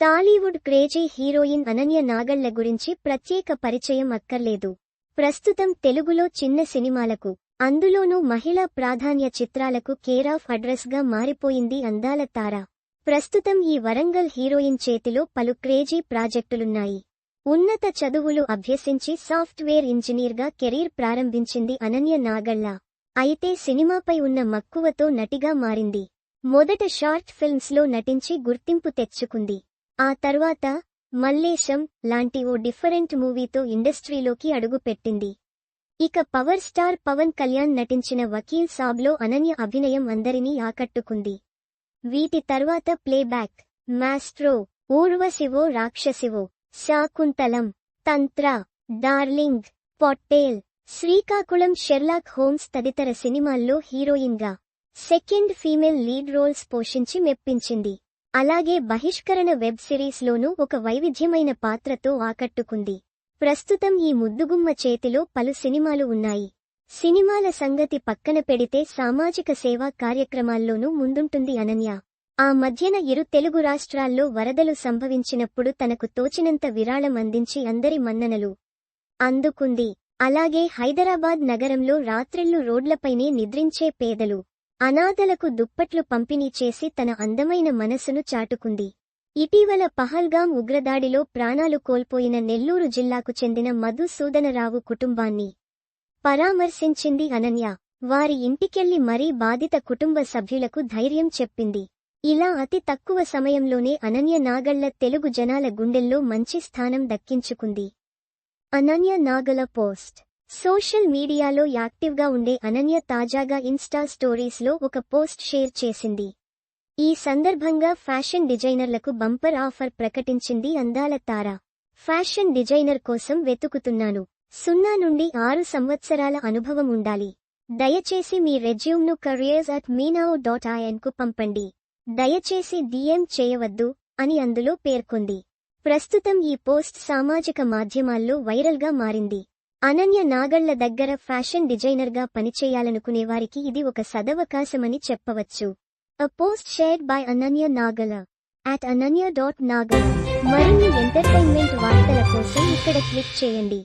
Tollywood crazy heroine Ananya Nagalla గురించి ప్రత్యేక పరిచయం అక్కర్లేదు. ప్రస్తుతం తెలుగులో చిన్న సినిమాలకు అందులోనూ మహిళా ప్రాధాన్య చిత్రాలకు కేరాఫ్ అడ్రస్గా మారిపోయింది అందాల తార. ప్రస్తుతం ఈ వరంగల్ హీరోయిన్ చేతిలో పలు క్రేజీ ప్రాజెక్టులున్నాయి. ఉన్నత చదువులు అభ్యసించి సాఫ్ట్వేర్ ఇంజనీర్గా కెరీర్ ప్రారంభించింది అనన్య నాగళ్ళ. అయితే సినిమాపై ఉన్న మక్కువతో నటిగా మారింది. మొదట షార్ట్ ఫిల్మ్స్లో నటించి గుర్తింపు తెచ్చుకుంది. ఆ తర్వాత మల్లేశం లాంటి ఓ డిఫరెంట్ మూవీతో ఇండస్ట్రీలోకి అడుగుపెట్టింది. ఇక పవర్ స్టార్ పవన్ కళ్యాణ్ నటించిన వకీల్ సాబ్లో అనన్య అభినయం అందరినీ ఆకట్టుకుంది. వీటి తర్వాత playback Maestro Urvasivo Rakshasivo Shaakuntalam Tantra Darling Pottel Srikakulam Sherlock Holmes తదితర సినిమాల్లో హీరోయిన్గా సెకండ్ ఫీమేల్ లీడ్ రోల్స్ పోషించి మెప్పించింది. అలాగే బహిష్కరణ వెబ్ సిరీస్లోనూ ఒక వైవిధ్యమైన పాత్రతో ఆకట్టుకుంది. ప్రస్తుతం ఈ ముద్దుగుమ్మ చేతిలో పలు సినిమాలు ఉన్నాయి. సినిమాల సంగతి పక్కన పెడితే సామాజిక సేవా కార్యక్రమాల్లోనూ ముందుంటుంది అనన్య. ఆ మధ్యన ఇరు తెలుగు రాష్ట్రాల్లో వరదలు సంభవించినప్పుడు తనకు తోచినంత విరాళం అందించి అందరి మన్ననలు. అందుకుంది. అలాగే హైదరాబాద్ నగరంలో రాత్రిళ్ళు రోడ్లపైనే నిద్రించే పేదలు. అనాథలకు దుప్పట్లు పంపిణీ చేసి తన అందమైన మనసును చాటుకుంది. ఇటీవల పహల్గాం ఉగ్రదాడిలో ప్రాణాలు కోల్పోయిన నెల్లూరు జిల్లాకు చెందిన మధుసూదనరావు కుటుంబాన్ని పరామర్శించింది అనన్య. వారి ఇంటికెళ్ళి మరీ బాధిత కుటుంబ సభ్యులకు ధైర్యం చెప్పింది. ఇలా అతి తక్కువ సమయంలోనే అనన్య నాగళ్ళ తెలుగు జనాల గుండెల్లో మంచి స్థానం దక్కించుకుంది. అనన్య నాగల పోస్ట్ సోషల్ మీడియాలో యాక్టివ్గా ఉండే అనన్య తాజాగా ఇన్స్టా స్టోరీస్లో ఒక పోస్ట్ షేర్ చేసింది. ఈ సందర్భంగా ఫ్యాషన్ డిజైనర్లకు బంపర్ ఆఫర్ ప్రకటించింది అందాల తార. ఫ్యాషన్ డిజైనర్ కోసం వెతుకుతున్నాను. సున్నా నుండి ఆరు సంవత్సరాల అనుభవం ఉండాలి. దయచేసి మీ రెజ్యూమ్ను కరియర్స్ అట్ మీనావ్ డాట్ ఐఎన్కు పంపండి. దయచేసి డిఎం చేయవద్దు అని అందులో పేర్కొంది. ప్రస్తుతం ఈ పోస్ట్ సామాజిక మాధ్యమాల్లో వైరల్గా మారింది. అనన్య నాగళ్ళ దగ్గర ఫ్యాషన్ డిజైనర్గా పనిచేయాలనుకునే వారికి ఇది ఒక సదవకాశమని చెప్పవచ్చు. అ post shared by Ananya Nagalla at Ananya dot Nagalla మరిన్ని ఎంటర్టైన్మెంట్ వార్తల కోసం ఇక్కడ క్లిక్ చేయండి.